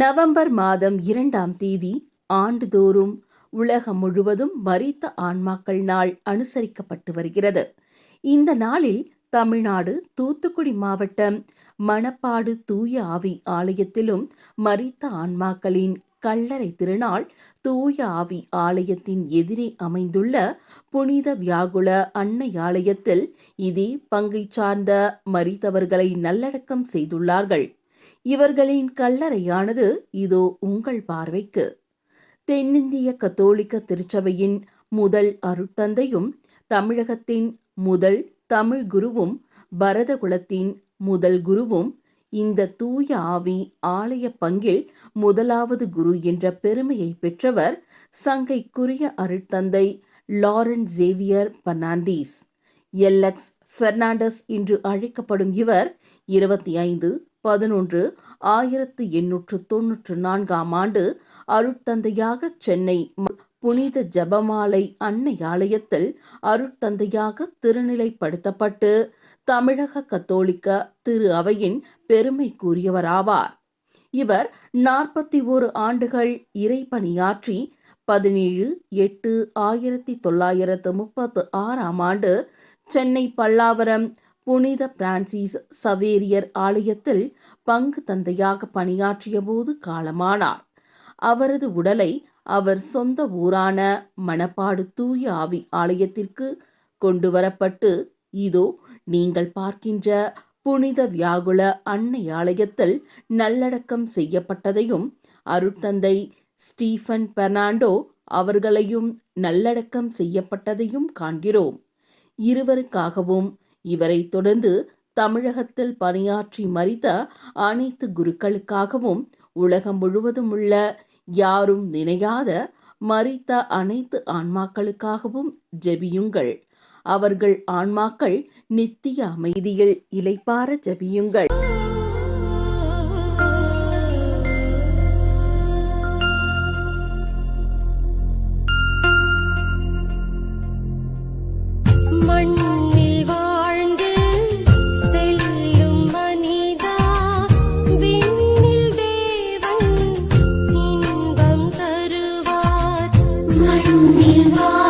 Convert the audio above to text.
November மாதம் இரண்டாம் தேதி ஆண்டுதோறும் உலகம் முழுவதும் மரித்த ஆன்மாக்கள் நாள் அனுசரிக்கப்பட்டு வருகிறது. இந்த நாளில் தமிழ்நாடு தூத்துக்குடி மாவட்டம் மணப்பாடு தூய ஆவி ஆலயத்திலும் மரித்த ஆன்மாக்களின் கல்லறை திருநாள் தூய ஆவி ஆலயத்தின் எதிரே அமைந்துள்ள புனித வியாகுல அன்னை ஆலயத்தில் இதே பங்கை சார்ந்த மரித்தவர்களை நல்லடக்கம் செய்துள்ளார்கள். இவர்களின் கல்லறையானது இதோ உங்கள் பார்வைக்கு. தென்னிந்திய கத்தோலிக்க திருச்சபையின் முதல் அருட்தந்தையும் தமிழகத்தின் முதல் தமிழ் குருவும் பரதகுலத்தின் முதல் குருவும் இந்த தூய ஆவி ஆலய பங்கில் முதலாவது குரு என்ற பெருமையை பெற்றவர் சங்கைக்குரிய அருட்தந்தை Lauren Xavier Fernandes. LX Fernandes என்று அழைக்கப்படும் இவர் இருபத்தி ஐந்து பதினொன்று ஆயிரத்து எண்ணூற்று தொன்னூற்று நான்காம் ஆண்டு அருட்தந்தையாக சென்னை புனித ஜபமாலை அன்னை ஆலயத்தில் அருட்தந்தையாக திருநிலைப்படுத்தப்பட்டு தமிழக கத்தோலிக்க திரு அவையின் பெருமை கூறியவராவார் இவர் நாற்பத்தி ஓரு ஆண்டுகள் இறைப்பணியாற்றி பதினேழு எட்டு ஆயிரத்தி தொள்ளாயிரத்து முப்பத்து ஆறாம் ஆண்டு சென்னை பல்லாவரம் புனித பிரான்சிஸ் சவேரியர் ஆலயத்தில் பங்கு தந்தையாக பணியாற்றிய போது காலமானார். அவரது உடலை அவர் சொந்த ஊரான மணப்பாடு தூய ஆவி ஆலயத்திற்கு கொண்டு வரப்பட்டு இதோ நீங்கள் பார்க்கின்ற புனித வியாகுல அன்னை ஆலயத்தில் நல்லடக்கம் செய்யப்பட்டதையும் அருட்தந்தை ஸ்டீஃபன் பெர்னாண்டோ அவர்களையும் நல்லடக்கம் செய்யப்பட்டதையும் காண்கிறோம். இருவருக்காகவும். இவரை தொடர்ந்து தமிழகத்தில் பணியாற்றி மறித்த அனைத்து குருக்களுக்காகவும் உலகம் முழுவதும் உள்ள யாரும் நினையாத மறித்த அனைத்து ஆன்மாக்களுக்காகவும் ஜெபியுங்கள். அவர்கள் ஆன்மாக்கள் நித்திய அமைதியில் இலைப்பார ஜெபியுங்கள். 如你我。